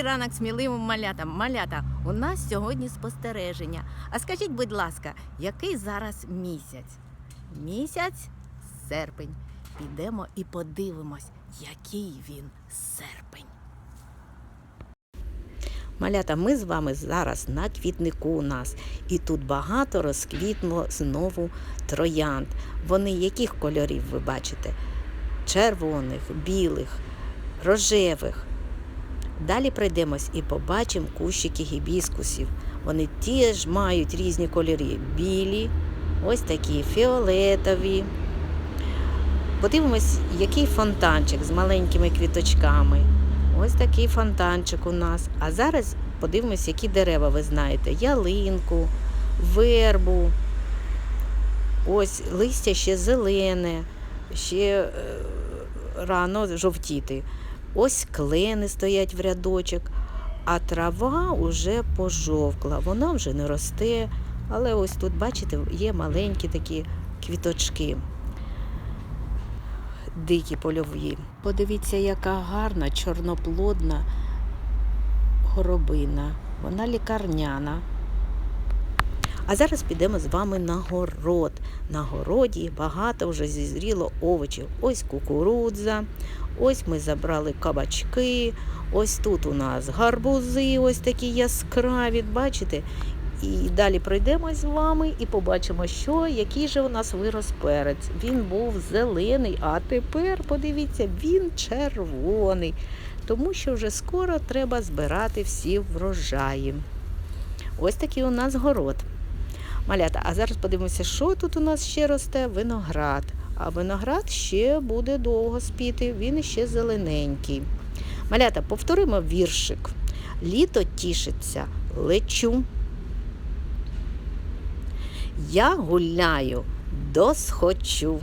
Добрий ранок сміливим малятам. Малята, у нас сьогодні спостереження. А скажіть, будь ласка, який зараз місяць? Місяць серпень. Підемо і подивимось, який він серпень. Малята, ми з вами зараз на квітнику у нас, і тут багато розквітнуло знову троянд. Вони яких кольорів ви бачите? Червоних, білих, рожевих. Далі пройдемось і побачимо кущики гібіскусів. Вони теж мають різні кольори. Білі, ось такі фіолетові. Подивимось, який фонтанчик з маленькими квіточками. Ось такий фонтанчик у нас. А зараз подивимось, які дерева ви знаєте: ялинку, вербу. Ось листя ще зелене, ще е, рано жовтіти. Ось клени стоять в рядочок, а трава вже пожовкла. Вона вже не росте, але ось тут, бачите, є маленькі такі квіточки. Дикі польові. Подивіться, яка гарна чорноплодна горобина. Вона лікарняна. А зараз підемо з вами на город. На городі багато вже зізріло овочів. Ось кукурудза, ось ми забрали кабачки, ось тут у нас гарбузи, ось такі яскраві, бачите? І далі пройдемось з вами і побачимо, що який же у нас вирос перець. Він був зелений, а тепер, подивіться, він червоний. Тому що вже скоро треба збирати всі врожаї. Ось такий у нас город. Малята, а зараз подивимося, що тут у нас ще росте? Виноград. А виноград ще буде довго спіти, він ще зелененький. Малята, повторимо віршик. Літо тішиться, лечу. Я гуляю, досхочу.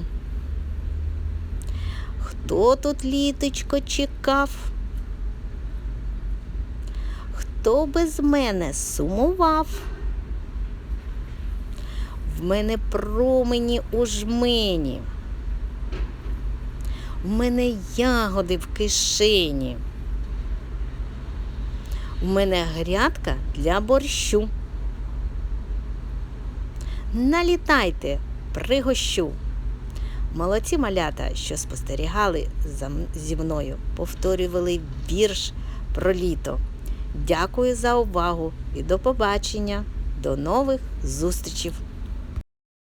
Хто тут літочко чекав? Хто без мене сумував? В мене промені у жмені. В мене ягоди в кишені. У мене грядка для борщу. Налітайте, пригощу. Молодці малята, що спостерігали зі мною, повторювали вірш про літо. Дякую за увагу і до побачення. До нових зустрічей!